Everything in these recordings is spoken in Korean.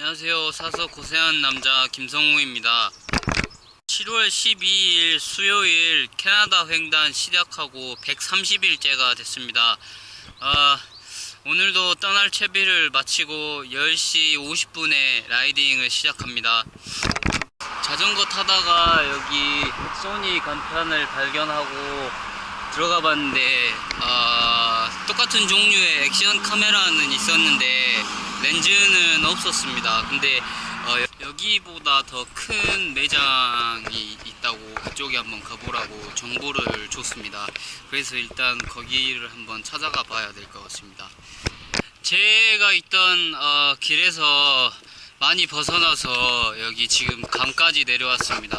안녕하세요. 사서 고생한 남자 김성우입니다. 7월 12일 수요일 캐나다 횡단 시작하고 130일째가 됐습니다. 아, 오늘도 떠날 채비를 마치고 10시 50분에 라이딩을 시작합니다. 자전거 타다가 여기 소니 간판을 발견하고 들어가 봤는데 아, 똑같은 종류의 액션 카메라는 있었는데 렌즈는 없었습니다. 근데 어, 여기보다 더 큰 매장이 있다고 그쪽에 한번 가보라고 정보를 줬습니다. 그래서 일단 거기를 한번 찾아가 봐야 될 것 같습니다. 제가 있던 어, 길에서 많이 벗어나서 여기 지금 강까지 내려왔습니다.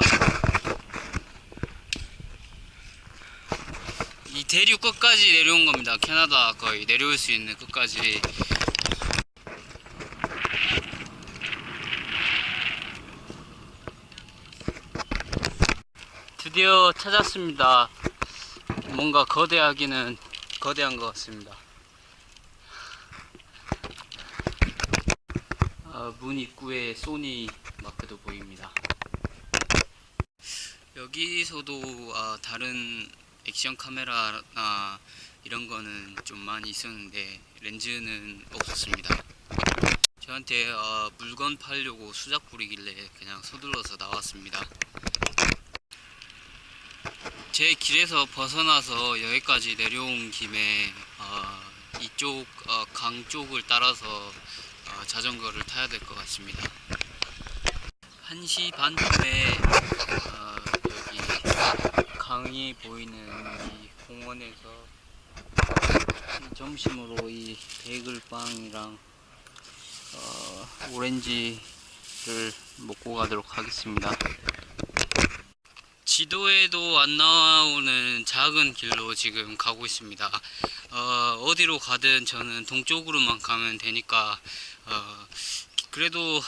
이 대륙 끝까지 내려온 겁니다. 캐나다 거의 내려올 수 있는 끝까지. 드디어 찾았습니다. 뭔가 거대하기는 거대한 것 같습니다. 아, 문 입구에 소니 마크도 보입니다. 여기서도 아, 다른 액션 카메라나 이런 거는 좀 많이 있었는데 렌즈는 없었습니다. 저한테 아, 물건 팔려고 수작 부리길래 그냥 서둘러서 나왔습니다. 제 길에서 벗어나서 여기까지 내려온 김에 어, 이쪽 어, 강 쪽을 따라서 어, 자전거를 타야 될 것 같습니다. 1시 반쯤에 어, 여기 강이 보이는 이 공원에서 점심으로 이 베이글빵이랑 어, 오렌지를 먹고 가도록 하겠습니다. 지도에도 안 나오는 작은 길로 지금 가고 있습니다. 어, 어디로 가든 저는 동쪽으로만 가면 되니까 어, 그래도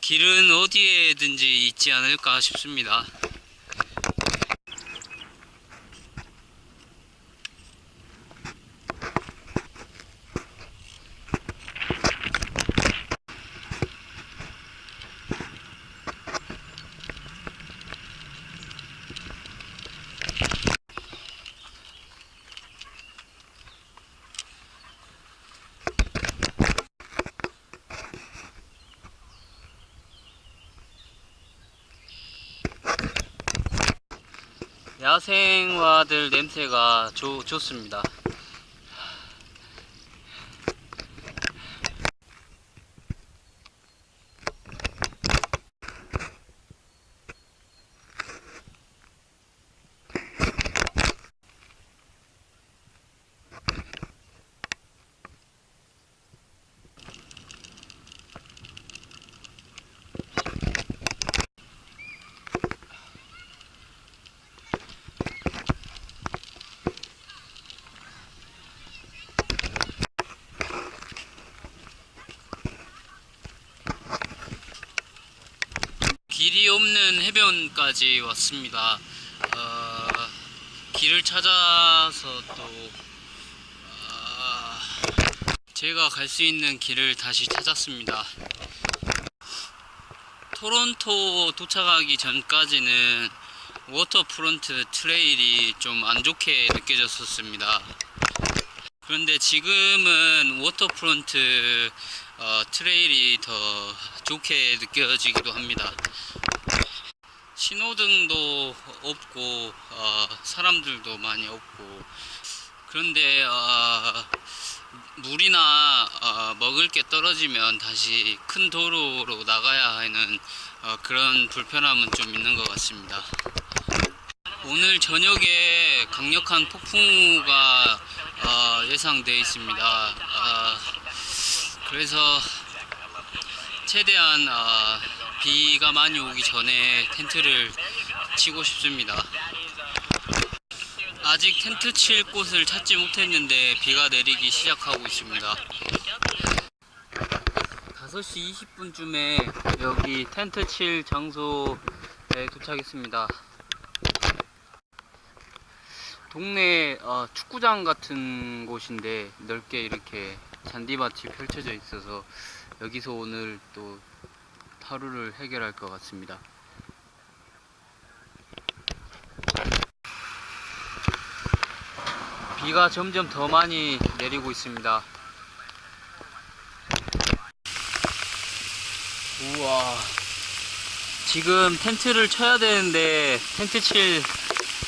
길은 어디에든지 있지 않을까 싶습니다. 야생화들 냄새가 좋, 좋습니다. 길이 없는 해변까지 왔습니다. 어, 길을 찾아서 또 어, 제가 갈 수 있는 길을 다시 찾았습니다. 토론토 도착하기 전까지는 워터프론트 트레일이 좀 안 좋게 느껴졌었습니다. 그런데 지금은 워터프론트 어, 트레일이 더 좋게 느껴지기도 합니다. 신호등도 없고 어, 사람들도 많이 없고 그런데 어, 물이나 어, 먹을 게 떨어지면 다시 큰 도로로 나가야 하는 어, 그런 불편함은 좀 있는 것 같습니다. 오늘 저녁에 강력한 폭풍우가 어, 예상되어 있습니다. 어, 그래서 최대한 어, 비가 많이 오기 전에 텐트를 치고 싶습니다. 아직 텐트 칠 곳을 찾지 못했는데 비가 내리기 시작하고 있습니다. 5시 20분쯤에 여기 텐트 칠 장소에 도착했습니다. 동네 어, 축구장 같은 곳인데 넓게 이렇게 잔디밭이 펼쳐져 있어서 여기서 오늘 또 하루를 해결할 것 같습니다. 비가 점점 더 많이 내리고 있습니다. 우와. 지금 텐트를 쳐야 되는데 텐트 칠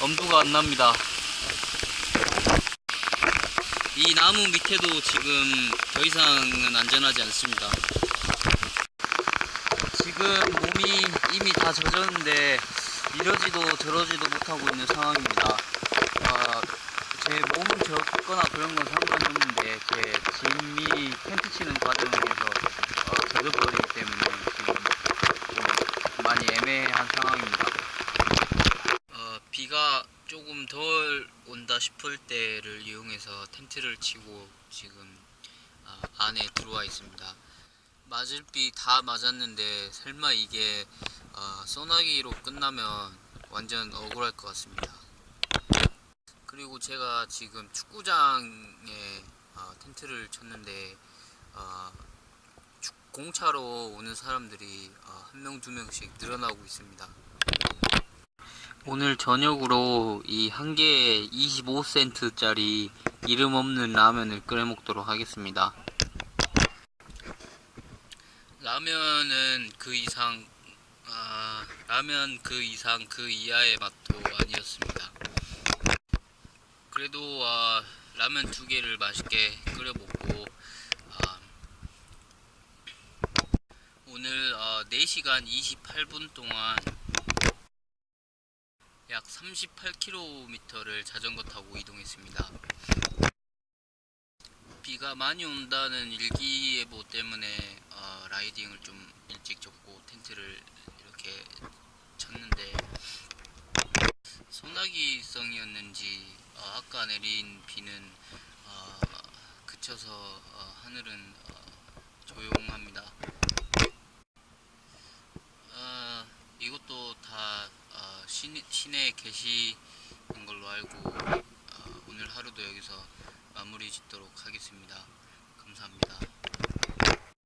엄두가 안 납니다. 이 나무 밑에도 지금 더 이상은 안전하지 않습니다. 지금 몸이 이미 다 젖었는데 이러지도 저러지도 못하고 있는 상황입니다. 아, 제 몸은 젖거나 그런 건 상관없는데 제 짐이 텐트 치는 과정에서 어, 젖어버리기 때문에 지금 좀 많이 애매한 상황입니다. 어, 비가 조금 덜 온다 싶을 때를 이용해서 텐트를 치고 지금 아, 안에 들어와 있습니다. 맞을 비 다 맞았는데 설마 이게 어, 소나기로 끝나면 완전 억울할 것 같습니다. 그리고 제가 지금 축구장에 어, 텐트를 쳤는데 어, 축- 공차로 오는 사람들이 어, 한명 두 명씩 늘어나고 있습니다. 오늘 저녁으로 이 한 개에 25센트짜리 이름 없는 라면을 끓여 먹도록 하겠습니다. 라면은 그 이상 아, 라면 그 이상 그 이하의 맛도 아니었습니다. 그래도 아, 라면 두 개를 맛있게 끓여 먹고 아, 오늘 어, 4시간 28분 동안 약 38km를 자전거 타고 이동했습니다. 비가 많이 온다는 일기예보 때문에 어, 라이딩을 좀 일찍 접고 텐트를 이렇게 쳤는데 소나기성이었는지 어, 아까 내린 비는 어, 그쳐서 어, 하늘은 어, 조용합니다. 어, 이것도 다 어, 시, 시내에 계시는 걸로 알고 어, 오늘 하루도 여기서 마무리 짓도록 하겠습니다. 감사합니다.